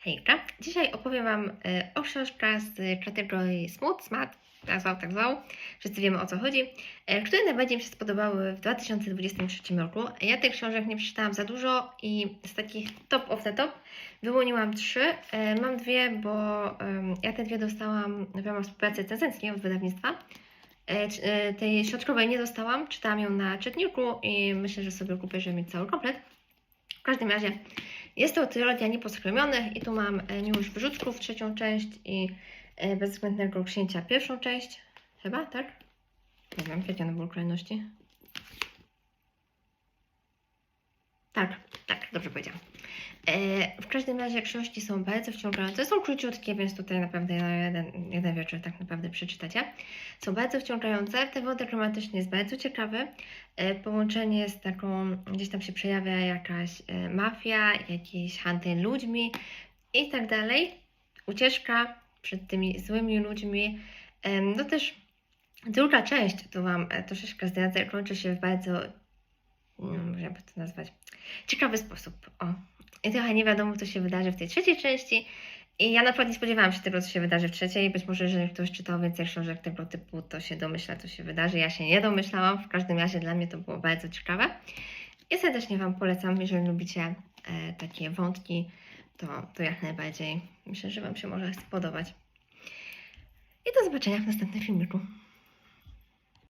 Hejka. Dzisiaj opowiem Wam e, o książkach z kategorii Smooth, Smart, tak zwał, tak zwał. Wszyscy wiemy o co chodzi. e, Które najbardziej mi się spodobały w 2023 roku. Ja tych książek nie przeczytałam za dużo i z takich top of the top wyłoniłam trzy. E, Mam dwie, bo ja te dwie dostałam w ramach współpracy Tenzenckiej od wydawnictwa. Tej środkowej nie dostałam, czytałam ją na czytniku i myślę, że sobie kupię, żeby mieć cały komplet. W każdym razie jest to trylogia nieposkromionych i tu mam e, Miłość Wyrzutków, trzecią część i e, Bezwzględnego Księcia, pierwszą część. Chyba, tak? Nie wiem, jakie one były kolejności. Tak, tak, dobrze powiedziałam. E, w każdym razie książki są bardzo wciągające. Są króciutkie, więc tutaj naprawdę na jeden, jeden wieczór tak naprawdę przeczytacie. Są bardzo wciągające. Ten wątek romantyczny jest bardzo ciekawy. E, połączenie z taką, gdzieś tam się przejawia jakaś e, mafia, jakiś handel ludźmi i tak dalej. Ucieczka przed tymi złymi ludźmi. No też druga część, to Wam troszeczkę zdradzę, kończy się w bardzo, no, jakby to nazwać, ciekawy sposób. O. I trochę nie wiadomo, co się wydarzy w tej trzeciej części. I ja naprawdę nie spodziewałam się tego, co się wydarzy w trzeciej. Być może, jeżeli ktoś czytał więcej książek tego typu, to się domyśla, co się wydarzy. Ja się nie domyślałam. W każdym razie dla mnie to było bardzo ciekawe. I serdecznie Wam polecam, jeżeli lubicie e, takie wątki, to, to jak najbardziej myślę, że Wam się może spodobać. I do zobaczenia w następnym filmiku.